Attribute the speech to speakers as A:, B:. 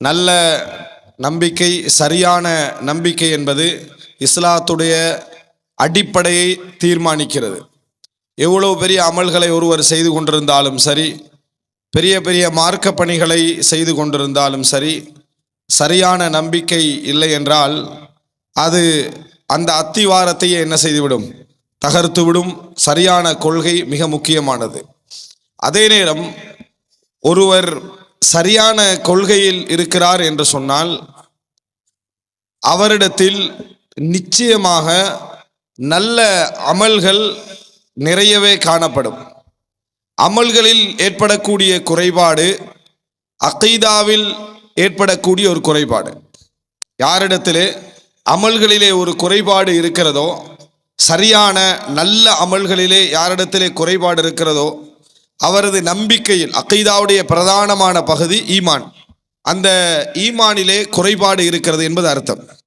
A: நல்ல நம்பிக்கை சரியான நம்பிக்கை என்பது இஸ்லாத்துடைய அடிப்படையை தீர்மானிக்கிறது. எவ்வளவு பெரிய அமல்களை ஒருவர் செய்து கொண்டிருந்தாலும் சரி பெரிய பெரிய மார்க்க பணிகளை செய்து கொண்டிருந்தாலும் சரி சரியான நம்பிக்கை இல்லை என்றால் அது அந்த அத்திவாரத்தையே என்ன செய்துவிடும்? தகர்த்துவிடும் சரியான கொள்கை மிக முக்கியமானது. அதே நேரம் ஒருவர் சரியான கொள்கையில் இருக்கிறார் என்று சொன்னால் அவரிடத்தில் நிச்சயமாக நல்ல அமல்கள் நிறையவே காணப்படும். அமல்களில் ஏற்படக்கூடிய குறைபாடு அகைதாவில் ஏற்படக்கூடிய ஒரு குறைபாடு. யாரிடத்திலே அமல்களிலே ஒரு குறைபாடு இருக்கிறதோ சரியான நல்ல அமல்களிலே யாரிடத்திலே குறைபாடு இருக்கிறதோ அவரது நம்பிக்கையில் அகைதாவுடைய பிரதானமான பகுதி ஈமான். அந்த ஈமானிலே குறைபாடு இருக்கிறது என்பது அர்த்தம்.